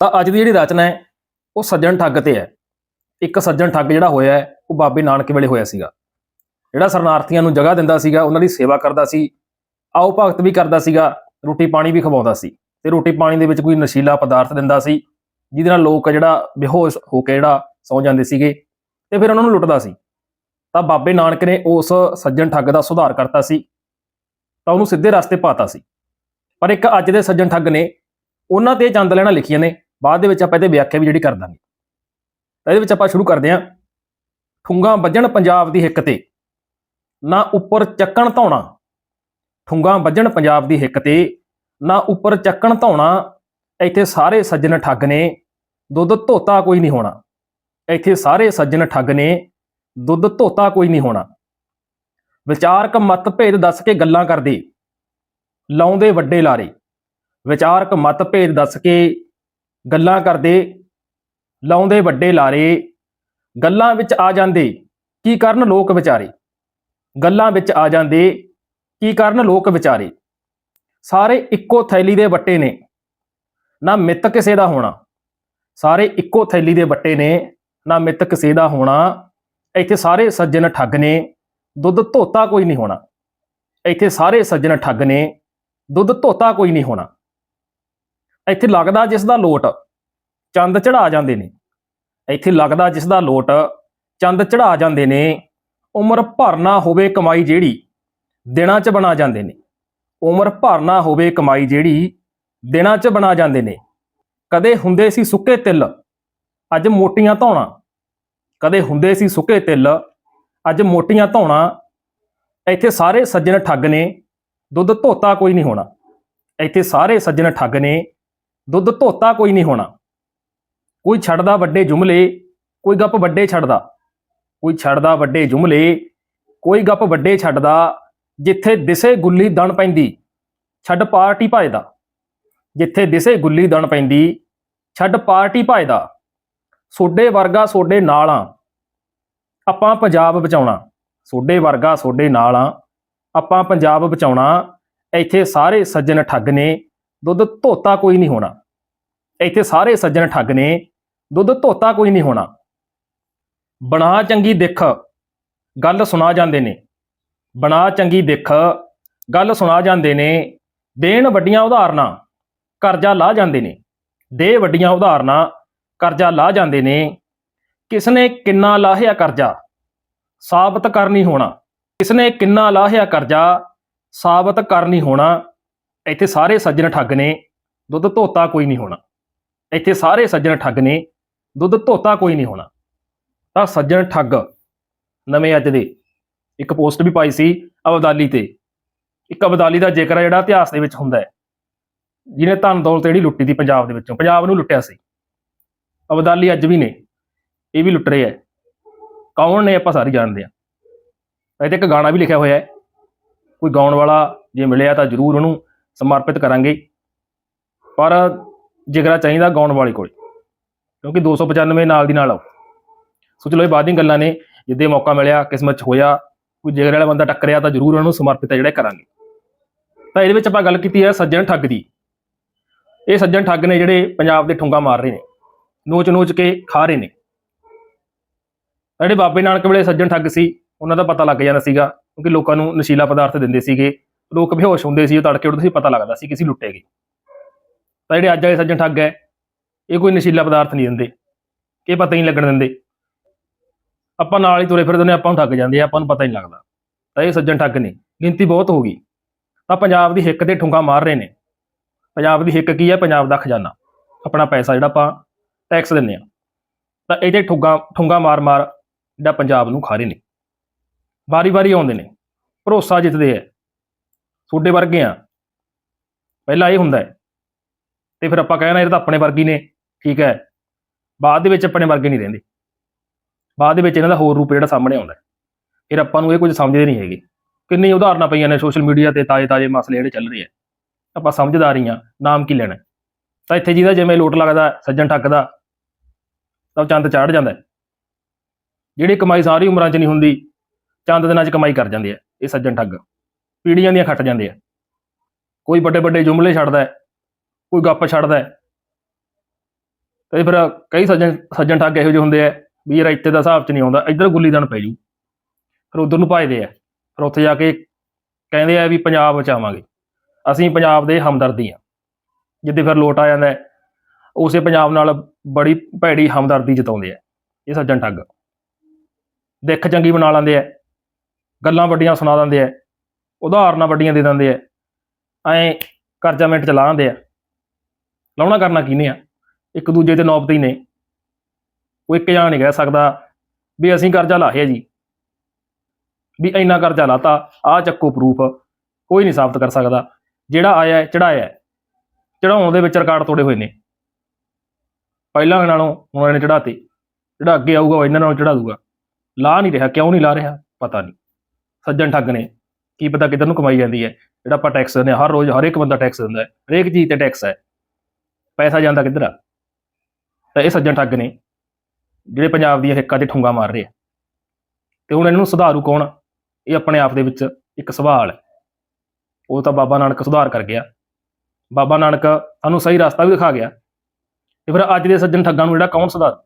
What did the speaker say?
ਤਾਂ ਅੱਜ ਦੀ ਜਿਹੜੀ ਰਚਨਾ ਹੈ, ਉਹ ਸੱਜਣ ਠੱਗ ਤੇ ਹੈ। ਇੱਕ ਸੱਜਣ ਠੱਗ ਜਿਹੜਾ ਹੋਇਆ ਹੈ, ਉਹ ਬਾਬੇ ਨਾਨਕ ਵੇਲੇ ਹੋਇਆ ਸੀਗਾ। ਜਿਹੜਾ ਸ਼ਰਨਾਰਥੀਆਂ ਨੂੰ ਜਗ੍ਹਾ ਦਿੰਦਾ ਸੀਗਾ, ਉਹਨਾਂ ਦੀ ਸੇਵਾ ਕਰਦਾ ਸੀ, ਆਓ ਭਗਤ ਵੀ ਕਰਦਾ ਸੀਗਾ, ਰੋਟੀ ਪਾਣੀ ਵੀ ਖਵਾਉਂਦਾ ਸੀ। ਤੇ ਰੋਟੀ ਪਾਣੀ ਦੇ ਵਿੱਚ ਕੋਈ ਨਸ਼ੀਲਾ ਪਦਾਰਥ ਦਿੰਦਾ ਸੀ, ਜਿਹਦੇ ਨਾਲ ਲੋਕ ਜਿਹੜਾ ਬੇਹੋਸ਼ ਹੋ ਕੇ ਜਿਹੜਾ ਸੌ ਜਾਂਦੇ ਸੀਗੇ ਤੇ ਫਿਰ ਉਹਨਾਂ ਨੂੰ ਲੁੱਟਦਾ ਸੀ। ਤਾਂ ਬਾਬੇ ਨਾਨਕ ਨੇ ਉਸ ਸੱਜਣ ਠੱਗ ਦਾ ਸੁਧਾਰ ਕਰਤਾ ਸੀ, ਤਾਂ ਉਹਨੂੰ ਸਿੱਧੇ ਰਸਤੇ ਪਾਤਾ ਸੀ। ਪਰ ਇੱਕ ਅੱਜ ਦੇ ਸੱਜਣ ਠੱਗ ਨੇ ਉਹਨਾਂ ਤੇ ਚੰਦ ਲੈਣਾ ਲਿਖੀਆਂ ਨੇ, ਬਾਅਦ ਦੇ ਵਿੱਚ ਆਪਾਂ ਇਹਦੇ ਵਿਆਖਿਆ ਵੀ ਜਿਹੜੀ ਕਰ ਦਾਂਗੇ। ਤਾਂ ਇਹਦੇ ਵਿੱਚ ਆਪਾਂ ਸ਼ੁਰੂ ਕਰਦੇ ਹਾਂ। ਠੁੰਗਾ ਵੱਜਣ ਪੰਜਾਬ ਦੀ ਹਿੱਕ ਤੇ, ਨਾ ਉੱਪਰ ਚੱਕਣ ਧੌਣਾ। ਠੁੰਗਾ ਵੱਜਣ ਪੰਜਾਬ ਦੀ ਹਿੱਕ ਤੇ, ਨਾ ਉੱਪਰ ਚੱਕਣ ਧੌਣਾ। ਇੱਥੇ ਸਾਰੇ ਸੱਜਣ ਠੱਗ ਨੇ, ਦੁੱਧ ਧੋਤਾ ਕੋਈ ਨਹੀਂ ਹੋਣਾ। ਇੱਥੇ ਸਾਰੇ ਸੱਜਣ ਠੱਗ ਨੇ, ਦੁੱਧ ਧੋਤਾ ਕੋਈ ਨਹੀਂ ਹੋਣਾ। ਵਿਚਾਰਕ ਮਤਭੇਦ ਦੱਸ ਕੇ ਗੱਲਾਂ ਕਰਦੇ। ਲਾਉਂਦੇ ਵੱਡੇ ਲਾਰੇ। ਵਿਚਾਰਕ ਮਤਭੇਦ ਦੱਸ ਕੇ ਗੱਲਾਂ ਕਰਦੇ, ਲਾਉਂਦੇ ਵੱਡੇ ਲਾਰੇ, ਗੱਲਾਂ ਵਿੱਚ ਆ ਜਾਂਦੇ, ਕੀ ਕਰਨ ਲੋਕ ਵਿਚਾਰੇ? ਗੱਲਾਂ ਵਿੱਚ ਆ ਜਾਂਦੇ, ਕੀ ਕਰਨ ਲੋਕ ਵਿਚਾਰੇ? ਸਾਰੇ ਇੱਕੋ ਥੈਲੀ ਦੇ ਵੱਟੇ ਨੇ। ਨਾ ਮਿੱਤ ਕਿਸੇ ਦਾ ਹੋਣਾ। ਸਾਰੇ ਇੱਕੋ ਥੈਲੀ ਦੇ ਵੱਟੇ ਨੇ। ਨਾ ਮਿੱਤ ਕਿਸੇ ਦਾ ਹੋਣਾ। ਇੱਥੇ ਸਾਰੇ ਸੱਜਣ ਠੱਗ ਨੇ। ਦੁੱਧ ਧੋਤਾ ਕੋਈ ਨਹੀਂ ਹੋਣਾ। ਇੱਥੇ ਸਾਰੇ ਸੱਜਣ ਠੱਗ ਨੇ। ਦੁੱਧ ਧੋਤਾ ਕੋਈ ਨਹੀਂ ਹੋਣਾ। ਇੱਥੇ ਲੱਗਦਾ ਜਿਸ ਦਾ ਲੋਟ ਚੰਦ ਚੜਾ ਜਾਂਦੇ ਨੇ। ਇੱਥੇ ਲੱਗਦਾ ਜਿਸ ਦਾ ਲੋਟ ਚੰਦ ਚੜਾ ਜਾਂਦੇ ਨੇ, ਉਮਰ ਭਰਨਾ ਹੋਵੇ ਕਮਾਈ ਜਿਹੜੀ ਦਿਨਾਂ 'ਚ ਬਣਾ ਜਾਂਦੇ ਨੇ। ਉਮਰ ਭਰ ਨਾ ਹੋਵੇ ਕਮਾਈ ਜਿਹੜੀ ਦਿਨਾਂ 'ਚ ਬਣਾ ਜਾਂਦੇ ਨੇ। ਕਦੇ ਹੁੰਦੇ ਸੀ ਸੁੱਕੇ ਤਿਲ, ਅੱਜ ਮੋਟੀਆਂ ਧੌਣਾ। ਕਦੇ ਹੁੰਦੇ ਸੀ ਸੁੱਕੇ ਤਿਲ, ਅੱਜ ਮੋਟੀਆਂ ਧੌਣਾ। ਇੱਥੇ ਸਾਰੇ ਸੱਜਣ ਠੱਗ ਨੇ, ਦੁੱਧ ਧੋਤਾ ਕੋਈ ਨਹੀਂ ਹੋਣਾ। ਇੱਥੇ ਸਾਰੇ ਸੱਜਣ ਠੱਗ ਨੇ ਦੁੱਧ ਧੋਤਾ ਕੋਈ ਨਹੀਂ ਹੋਣਾ। ਕੋਈ ਛੱਡਦਾ ਵੱਡੇ ਜੁਮਲੇ, ਕੋਈ ਗੱਪ ਵੱਡੇ ਛੱਡਦਾ। ਕੋਈ ਛੱਡਦਾ ਵੱਡੇ ਜੁਮਲੇ, ਕੋਈ ਗੱਪ ਵੱਡੇ ਛੱਡਦਾ, ਜਿੱਥੇ ਦਿਸੇ ਗੁੱਲੀ ਦਣ ਪੈਂਦੀ, ਛੱਡ ਪਾਰਟੀ ਭਜਦਾ ਜਿੱਥੇ ਦਿਸੇ ਗੁੱਲੀ ਦਣ ਪੈਂਦੀ, ਛੱਡ ਪਾਰਟੀ ਭਜਦਾ ਸੋਡੇ ਵਰਗਾ ਸੋਡੇ ਨਾਲ ਆ, ਆਪਾਂ ਪੰਜਾਬ ਬਚਾਉਣਾ। ਸੋਡੇ ਵਰਗਾ ਸੋਡੇ ਨਾਲ ਆ, ਆਪਾਂ ਪੰਜਾਬ ਬਚਾਉਣਾ। ਇੱਥੇ ਸਾਰੇ ਸੱਜਣ ਠੱਗ ਨੇ ਦੁੱਧ ਧੋਤਾ ਕੋਈ ਨਹੀਂ ਹੋਣਾ। ਇੱਥੇ ਸਾਰੇ ਸੱਜਣ ਠੱਗ ਨੇ, ਦੁੱਧ ਧੋਤਾ ਕੋਈ ਨਹੀਂ ਹੋਣਾ। ਬਣਾ ਚੰਗੀ ਦਿੱਖ, ਗੱਲ ਸੁਣਾ ਜਾਂਦੇ ਨੇ। ਬਣਾ ਚੰਗੀ ਦਿੱਖ, ਗੱਲ ਸੁਣਾ ਜਾਂਦੇ ਨੇ। ਦੇਣ ਵੱਡੀਆਂ ਉਦਾਹਰਨਾਂ, ਕਰਜ਼ਾ ਲਾ ਜਾਂਦੇ ਨੇ। ਦੇ ਵੱਡੀਆਂ ਉਦਾਹਰਨਾਂ, ਕਰਜ਼ਾ ਲਾ ਜਾਂਦੇ ਨੇ। ਕਿਸਨੇ ਕਿੰਨਾ ਲਾਹਿਆ ਕਰਜ਼ਾ, ਸਾਬਤ ਕਰਨੀ ਹੋਣਾ। ਕਿਸਨੇ ਕਿੰਨਾ ਲਾਹਿਆ ਕਰਜ਼ਾ, ਸਾਬਤ ਕਰਨੀ ਹੋਣਾ। ਇੱਥੇ ਸਾਰੇ ਸੱਜਣ ਠੱਗ ਨੇ, ਦੁੱਧ ਧੋਤਾ ਕੋਈ ਨਹੀਂ ਹੋਣਾ। ਇੱਥੇ ਸਾਰੇ ਸੱਜਣ ਠੱਗ ਨੇ, ਦੁੱਧ ਧੋਤਾ ਕੋਈ ਨਹੀਂ ਹੋਣਾ। ਤਾਂ ਸੱਜਣ ਠੱਗ ਨਵੇਂ ਅੱਜ ਦੇ ਇੱਕ ਪੋਸਟ ਵੀ ਪਾਈ ਸੀ ਅਬਦਾਲੀ ਤੇ। ਇੱਕ ਅਬਦਾਲੀ ਦਾ ਜ਼ਿਕਰ ਹੈ ਜਿਹੜਾ ਇਤਿਹਾਸ ਦੇ ਵਿੱਚ ਹੁੰਦਾ ਹੈ, ਜਿਹਨੇ ਧਨ ਦੌਲਤ ਜਿਹੜੀ ਲੁੱਟੀ ਦੀ ਪੰਜਾਬ ਦੇ ਵਿੱਚੋਂ, ਪੰਜਾਬ ਨੂੰ ਲੁੱਟਿਆ ਸੀ। ਅਬਦਾਲੀ ਅੱਜ ਵੀ ਨੇ, ਇਹ ਵੀ ਲੁੱਟ ਰਹੇ ਹੈ ਕੌਣ ਨੇ ਆਪਾਂ ਸਾਰੇ ਜਾਣਦੇ ਆ। ਇਹਦੇ ਇੱਕ ਗਾਣਾ ਵੀ ਲਿਖਿਆ ਹੋਇਆ ਹੈ, ਕੋਈ ਗਾਉਣ ਵਾਲਾ ਜੇ ਮਿਲਿਆ ਤਾਂ ਜ਼ਰੂਰ ਉਹਨੂੰ ਸਮਰਪਿਤ ਕਰਾਂਗੇ। ਪਰ ਜਿਗਰਾ ਚਾਹੀਦਾ ਗਾਉਣ ਵਾਲੇ ਕੋਲ, ਕਿਉਂਕਿ 295 ਨਾਲ ਦੀ ਨਾਲ ਆਓ। ਸੋ ਚਲੋ ਇਹ ਬਾਅਦ ਦੀਆਂ ਗੱਲਾਂ ਨੇ, ਜਿੱਦੇ ਮੌਕਾ ਮਿਲਿਆ, ਕਿਸਮਤ 'ਚ ਹੋਇਆ, ਕੋਈ ਜਿਗਰ ਵਾਲਾ ਬੰਦਾ ਟੱਕਰਿਆ ਤਾਂ ਜ਼ਰੂਰ ਉਹਨੂੰ ਸਮਰਪਿਤ ਜਿਹੜਾ ਕਰਾਂਗੇ। ਤਾਂ ਇਹਦੇ ਵਿੱਚ ਆਪਾਂ ਗੱਲ ਕੀਤੀ ਹੈ ਸੱਜਣ ਠੱਗ ਦੀ। ਇਹ ਸੱਜਣ ਠੱਗ ਨੇ ਜਿਹੜੇ ਪੰਜਾਬ ਦੇ ਠੁੰਗਾ ਮਾਰ ਰਹੇ ਨੇ, ਨੋਚ ਨੋਚ ਕੇ ਖਾ ਰਹੇ ਨੇ। ਜਿਹੜੇ ਬਾਬੇ ਨਾਨਕ ਵੇਲੇ ਸੱਜਣ ਠੱਗ ਸੀ, ਉਹਨਾਂ ਦਾ ਪਤਾ ਲੱਗ ਜਾਂਦਾ ਸੀਗਾ, ਕਿਉਂਕਿ ਲੋਕਾਂ ਨੂੰ ਨਸ਼ੀਲਾ ਪਦਾਰਥ ਦਿੰਦੇ ਸੀਗੇ। ਲੋਕ ਬੇਹੋਸ਼ ਹੁੰਦੇ ਸੀ, ਉਹ ਤੜਕੇ ਉੱਠਦੇ ਸੀ, ਪਤਾ ਲੱਗਦਾ ਸੀ ਕਿਸੇ ਲੁੱਟੇ ਗਏ। ਤਾਂ ਜਿਹੜੇ ਅੱਜ ਵਾਲੇ ਸੱਜਣ ਠੱਗ ਹੈ, ਇਹ ਕੋਈ ਨਸ਼ੀਲਾ ਪਦਾਰਥ ਨਹੀਂ ਦਿੰਦੇ, ਇਹ ਪਤਾ ਹੀ ਨਹੀਂ ਲੱਗਣ ਦਿੰਦੇ। ਆਪਾਂ ਨਾਲ ਹੀ ਤੁਰੇ ਫਿਰਦੇ ਨੇ ਆਪਾਂ ਨੂੰ ਠੱਗ ਜਾਂਦੇ ਆ, ਆਪਾਂ ਨੂੰ ਪਤਾ ਹੀ ਨਹੀਂ ਲੱਗਦਾ। ਤਾਂ ਇਹ ਸੱਜਣ ਠੱਗ ਨੇ, ਗਿਣਤੀ ਬਹੁਤ ਹੋ ਗਈ। ਤਾਂ ਪੰਜਾਬ ਦੀ ਹਿੱਕ ਤੇ ਠੁੰਗਾ ਮਾਰ ਰਹੇ ਨੇ। ਪੰਜਾਬ ਦੀ ਹਿੱਕ ਕੀ ਹੈ? ਪੰਜਾਬ ਦਾ ਖਜ਼ਾਨਾ। ਆਪਣਾ ਪੈਸਾ ਜਿਹੜਾ ਆਪਾਂ ਟੈਕਸ ਦਿੰਦੇ ਆ। ਤਾਂ ਇਹਦੇ ਠੁੰਗਾ ਠੁੰਗਾ ਮਾਰ-ਮਾਰ ਜਿਹੜਾ ਪੰਜਾਬ ਨੂੰ ਖਾ ਰਹੇ ਨੇ। ਵਾਰੀ-ਵਾਰੀ ਆਉਂਦੇ ਨੇ। ਭਰੋਸਾ ਜਿੱਤਦੇ ਆ। ਤੁਹਾਡੇ ਵਰਗੇ ਆ। ਪਹਿਲਾਂ ਇਹ ਹੁੰਦਾ ਹੈ। ਤੇ ਫਿਰ ਆਪਾਂ ਕਹਿਣਾ ਇਹ ਤਾਂ ਆਪਣੇ ਵਰਗੀ ਨੇ, ਠੀਕ ਹੈ। ਬਾਅਦ ਦੇ ਵਿੱਚ ਆਪਣੇ ਵਰਗੇ ਨਹੀਂ ਰਹਿੰਦੇ। ਬਾਅਦ ਦੇ ਵਿੱਚ ਇਹਨਾਂ ਦਾ ਹੋਰ ਰੂਪ ਜਿਹੜਾ ਸਾਹਮਣੇ ਆਉਂਦਾ ਫਿਰ ਆਪਾਂ ਨੂੰ ਇਹ ਕੁਝ ਸਮਝਦੇ ਨਹੀਂ ਹੈਗੇ। ਕਿੰਨੀ ਉਦਾਹਰਨਾਂ ਪਈਆਂ ਨੇ ਸੋਸ਼ਲ ਮੀਡੀਆ ਤੇ ਤਾਜ਼ੇ-ਤਾਜ਼ੇ ਮਸਲੇ ਜਿਹੜੇ ਚੱਲ ਰਹੇ ਆ। ਆਪਾਂ ਸਮਝਦਾਰ ਹੀ ਆ ਨਾਮ ਕੀ ਲੈਣਾ ਤਾਂ ਇੱਥੇ ਜਿਹਦਾ ਜਿਵੇਂ ਲੋਟ ਲੱਗਦਾ, ਸੱਜਣ ਠੱਗ ਦਾ ਤਾਂ ਉਹ ਚੰਦ ਚਾੜ ਜਾਂਦਾ ਜਿਹੜੀ ਕਮਾਈ ਸਾਰੀ ਉਮਰਾਂ 'ਚ ਨਹੀਂ ਹੁੰਦੀ, ਚੰਦ ਦਿਨਾਂ 'ਚ ਕਮਾਈ ਕਰ ਜਾਂਦੇ ਆ ਇਹ ਸੱਜਣ ਠੱਗ। ਪੀੜੀਆਂ ਦੀਆਂ ਖੱਟ ਜਾਂਦੇ ਆ। ਕੋਈ ਵੱਡੇ ਵੱਡੇ ਜੁਮਲੇ ਛੱਡਦਾ ਕੋਈ ਗੱਪ ਛੱਡਦਾ ਹੈ। ਤੇ ਫਿਰ ਕਈ ਸੱਜਣ ਸੱਜਣ ਠੱਗ ਇਹੋ ਜਿਹੇ ਹੁੰਦੇ ਆ ਵੀ ਯਾਰ ਇੱਥੇ ਦਾ ਹਿਸਾਬ 'ਚ ਨਹੀਂ ਆਉਂਦਾ, ਇੱਧਰ ਗੁੱਲੀਦਾਨ ਪੈ ਜੂ। ਫਿਰ ਉਧਰ ਨੂੰ ਭਜਦੇ ਆ। ਫਿਰ ਉੱਥੇ ਜਾ ਕੇ ਕਹਿੰਦੇ ਆ ਵੀ ਪੰਜਾਬ ਬਚਾਵਾਂਗੇ। ਅਸੀਂ ਪੰਜਾਬ ਦੇ ਹਮਦਰਦੀ ਆ ਜਿੱਦੇ ਫਿਰ ਲੋਟ ਆ ਜਾਂਦਾ ਉਸੇ ਪੰਜਾਬ ਨਾਲ ਬੜੀ ਭੈੜੀ ਹਮਦਰਦੀ ਜਤਾਉਂਦੇ ਆ ਇਹ ਸੱਜਣ ਠੱਗ। ਦਿੱਖ ਚੰਗੀ ਬਣਾ ਲੈਂਦੇ ਆ, ਗੱਲਾਂ ਵੱਡੀਆਂ ਸੁਣਾ ਦਿੰਦੇ ਆ। ਉਦਾਹਰਨਾਂ ਵੱਡੀਆਂ ਦੇ ਦਿੰਦੇ ਆ। ਐਂ ਕਰਜ਼ਾ ਮਿੰਟ ਚਲਾ ਦਿੰਦੇ ਆ। ਲਾਉਣਾ ਕਰਨਾ ਕਿਹਨੇ ਆ? ਇੱਕ ਦੂਜੇ ਤੇ ਨੌਬਤ ਹੀ ਨੇ। ਕੋਈ ਇੱਕ ਜਾਣ ਨਹੀਂ ਕਹਿ ਸਕਦਾ ਵੀ ਅਸੀਂ ਕਰਜ਼ਾ ਲਾਹਿਆ ਜੀ। ਵੀ ਇੰਨਾ ਕਰਜ਼ਾ ਲਾਤਾ ਆ ਚੱਕੋ ਪ੍ਰੂਫ ਕੋਈ ਨਹੀਂ ਸਾਬਤ ਕਰ ਸਕਦਾ। ਜਿਹੜਾ ਆਇਆ ਚੜਾਇਆ ਚੜਾਉਣ ਦੇ ਵਿੱਚ ਰਿਕਾਰਡ ਤੋੜੇ ਹੋਏ ਨੇ। ਪਹਿਲਾਂ ਨਾਲੋਂ ਹੁਣ ਇਹਨੇ ਚੜਾਤੇ ਜਿਹੜਾ ਅੱਗੇ ਆਊਗਾ, ਉਹ ਇਹਨਾਂ ਨਾਲੋਂ ਚੜਾ ਦੂਗਾ। ਲਾ ਨਹੀਂ ਰਿਹਾ, ਕਿਉਂ ਨਹੀਂ ਲਾ ਰਿਹਾ? ਪਤਾ ਨਹੀਂ। ਸੱਜਣ ਠੱਗ ਨੇ। ਕੀ ਪਤਾ ਕਿੱਧਰ ਨੂੰ ਕਮਾਈ ਜਾਂਦੀ ਹੈ। ਜਿਹੜਾ ਆਪਾਂ ਟੈਕਸ ਦਿੰਦੇ ਹਾਂ, ਹਰ ਰੋਜ਼ ਹਰ ਇੱਕ ਬੰਦਾ ਟੈਕਸ ਦਿੰਦਾ ਹੈ। ਹਰੇਕ ਚੀਜ਼ ਤੇ ਟੈਕਸ ਹੈ। ਪੈਸਾ ਜਾਂਦਾ ਕਿੱਧਰ ਆ? ਤਾਂ ਇਹ ਸੱਜਣ ਠੱਗ ਨੇ, ਜਿਹੜੇ ਪੰਜਾਬ ਦੀਆਂ ਹਿੱਕਾਂ ਤੇ ਠੁੰਗਾ ਮਾਰ ਰਹੇ ਆ। ਤੇ ਹੁਣ ਇਹਨਾਂ ਨੂੰ ਸੁਧਾਰੂ ਕੌਣ? ਇਹ ਆਪਣੇ ਆਪ ਦੇ ਵਿੱਚ ਇੱਕ ਸਵਾਲ ਹੈ। ਉਹ ਤਾਂ ਬਾਬਾ ਨਾਨਕ ਸੁਧਾਰ ਕਰ ਗਿਆ। ਬਾਬਾ ਨਾਨਕ ਸਾਨੂੰ ਸਹੀ ਰਸਤਾ ਵੀ ਦਿਖਾ ਗਿਆ। ਤੇ ਫਿਰ ਅੱਜ ਦੇ ਸੱਜਣ ਠੱਗਾਂ ਨੂੰ ਜਿਹੜਾ ਕੌਣ ਸੁਧਾਰ